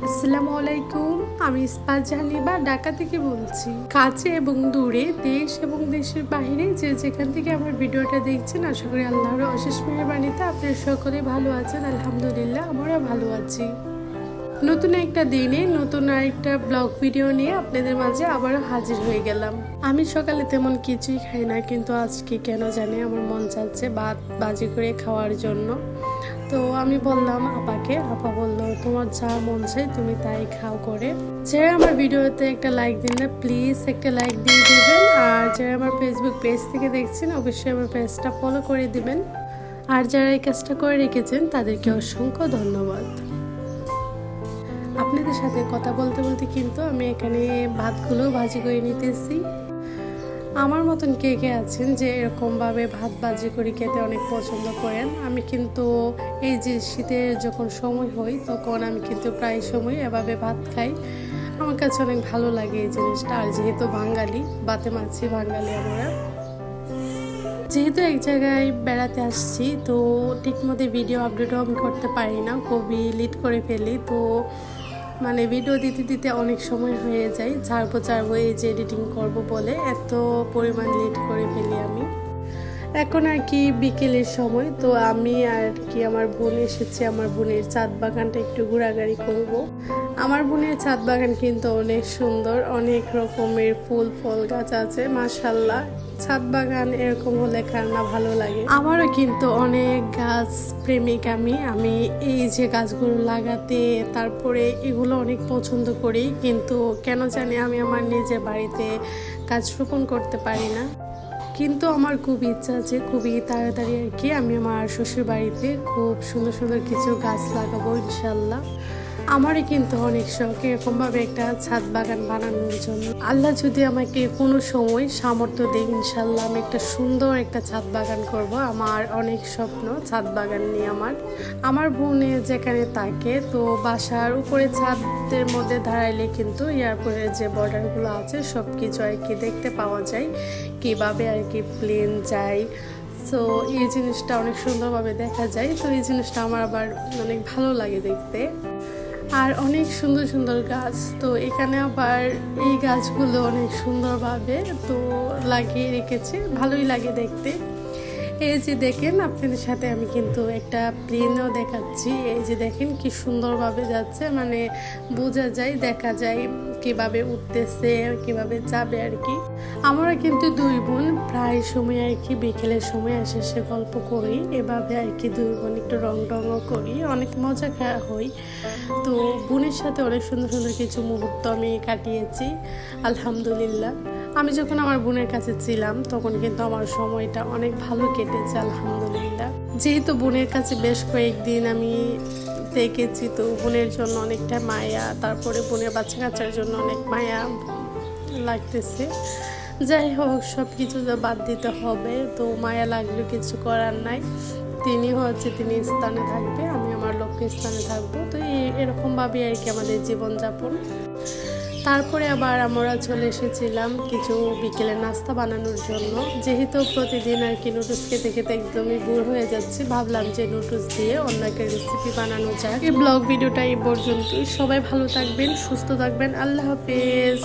আসসালামু আলাইকুম আমি ইস্পাত বা ঢাকা থেকে বলছি। কাছে এবং দূরে দেশ এবং দেশের বাইরে যে যেখান থেকে আমার ভিডিওটা দেখছেন, আশা করি আল্লাহর অশেষ মেহরবানিতে আপনারা সকলে ভালো আছেন, আলহামদুলিল্লাহ আমরা ভালো আছি। নতুন একটা দিনে নতুন আরেকটা ব্লগ ভিডিও নিয়ে আপনাদের মাঝে আবার হাজির হয়ে গেলাম। আমি সকালে তেমন কিছুই খাই না, কিন্তু আজকে কেন জানি আমার মন চাচ্ছে ভাত বাজি করে খাওয়ার জন্য। তো আমি বললাম, আপাকে? আপা বলল, তোমার যা মন চাই তুমি তাই খাও করে। যারা আমার ভিডিওতে একটা লাইক দিন না প্লিজ একটা লাইক দিয়ে দেবেন। আর যারা আমার ফেসবুক পেজ থেকে দেখছেন, অবশ্যই আমার পেজটা ফলো করে দিবেন। আর যারা এই কাজটা করে রেখেছেন, তাদেরকে অসংখ্য ধন্যবাদ। আপনাদের সাথে কথা বলতে বলতে কিন্তু আমি এখানে ভাতগুলো ভাজি করে নিতেছি। আমার মতন কে কে আছেন যে এরকমভাবে ভাত ভাজি করে খেতে অনেক পছন্দ করেন? আমি কিন্তু এই যে শীতের যখন সময় হয়, তখন আমি কিন্তু প্রায় সময় এভাবে ভাত খাই। আমার কাছে অনেক ভালো লাগে এই জিনিসটা। আর যেহেতু বাঙালি, বাতে মাছি বাঙালি আমরা। যেহেতু এক জায়গায় বেড়াতে আসছি, তো ঠিক ঠিকমতো ভিডিও আপডেটও আমি করতে পারি না। খুবই লিড করে ফেলি, তো মানে ভিডিও দিতে দিতে অনেক সময় হয়ে যায়। ছাড়বো ছাড়বো এই যে এডিটিং করব বলে এত পরিমাণ লেট করে ফেলি আমি। এখন আর কি বিকেলের সময়, তো আমি আর কি আমার বোন এসেছে, আমার বোনের চাঁদ বাগানটা একটু ঘোরাঘুরি করব। আমার বোনের ছাদ বাগান কিন্তু অনেক সুন্দর, অনেক রকমের ফুল, ফল গাছ আছে মাসাল্লাহ ছাদ বাগান এরকম হলে কার না ভালো লাগে। আমারও কিন্তু অনেক গাছ প্রেমিক আমি আমি এই যে গাছগুলো লাগাতে, তারপরে এগুলো অনেক পছন্দ করি, কিন্তু কেন জানি আমি আমার নিজের বাড়িতে গাছ রোপণ করতে পারি না। কিন্তু আমার খুব ইচ্ছা আছে খুবই তাড়াতাড়ি আর কি আমি আমার শ্বশুর বাড়িতে খুব সুন্দর সুন্দর কিছু গাছ লাগাবো, ইনশাল্লাহ। আমারই কিন্তু অনেক শখ এরকমভাবে একটা ছাদ বাগান বানানোর জন্য। আল্লাহ যদি আমাকে কোনো সময় সামর্থ্য দেয় ইনশাল্লাহ আমি একটা সুন্দর একটা ছাদ বাগান করব। আমার অনেক স্বপ্ন ছাদ বাগান নিয়ে আমার। আমার বোনে যেখানে থাকে, তো বাসার উপরে ছাদের মধ্যে দাঁড়াইলে কিন্তু এয়ারপোর্টের যে বর্ডারগুলো আছে সব কিছু আর কি দেখতে পাওয়া যায়, কীভাবে আর কি প্লেন যায়। সো এই জিনিসটা অনেক সুন্দরভাবে দেখা যায়। তো এই জিনিসটা আমার আবার অনেক ভালো লাগে দেখতে। আর অনেক সুন্দর সুন্দর গাছ। তো এখানে আবার এই গাছগুলো অনেক সুন্দরভাবে তো লাগিয়ে রেখেছে। ভালোই লাগে দেখতে। এই যে দেখেন, আপনাদের সাথে আমি কিন্তু একটা প্লেনও দেখাচ্ছি। এই যে দেখেন কি সুন্দরভাবে যাচ্ছে মানে বোঝা যায়, দেখা যায় কীভাবে উঠতেছে, কীভাবে যাবে আর কি। আমরা কিন্তু দুই বোন প্রায় সময় আর কি বিকেলের সময় এসে এসে গল্প করি, এভাবে আর কি দুই বোন একটু রং টংও করি, অনেক মজা খাওয়া হই তো বোনের সাথে অনেক সুন্দর সুন্দর কিছু মুহূর্ত আমি কাটিয়েছি, আলহামদুলিল্লাহ। আমি যখন আমার বোনের কাছে ছিলাম, তখন কিন্তু আমার সময়টা অনেক ভালো কেটেছে, আলহামদুলিল্লাহ। যেহেতু বোনের কাছে বেশ কয়েকদিন আমি দেখেছি, তো বোনের জন্য অনেকটা মায়া, তারপরে বোনের বাচ্চা কাচ্চার জন্য অনেক মায়া লাগতেছে। যাই হোক সব কিছু তো বাদ দিতে হবে, তো মায়া লাগলে কিছু করার নাই। তিনি হচ্ছে, তিনি স্থানে থাকবে, আমি আমার লক্ষ্য স্থানে থাকব, তো এই- এরকমভাবে আর কি আমাদের জীবনযাপন। তারপরে আবার আমরা চলে এসেছিলাম কিছু বিকেলের নাস্তা বানানোর জন্য। যেহেতু প্রতিদিন আর কি নুডলস খেতে খেতে একদমই বোর হয়ে যাচ্ছে, ভাবলাম যে নুডলস দিয়ে অন্য একটা রেসিপি বানানো যায় এই ব্লগ ভিডিওটা এই পর্যন্তই। সবাই ভালো থাকবেন, সুস্থ থাকবেন। আল্লাহ হাফেজ।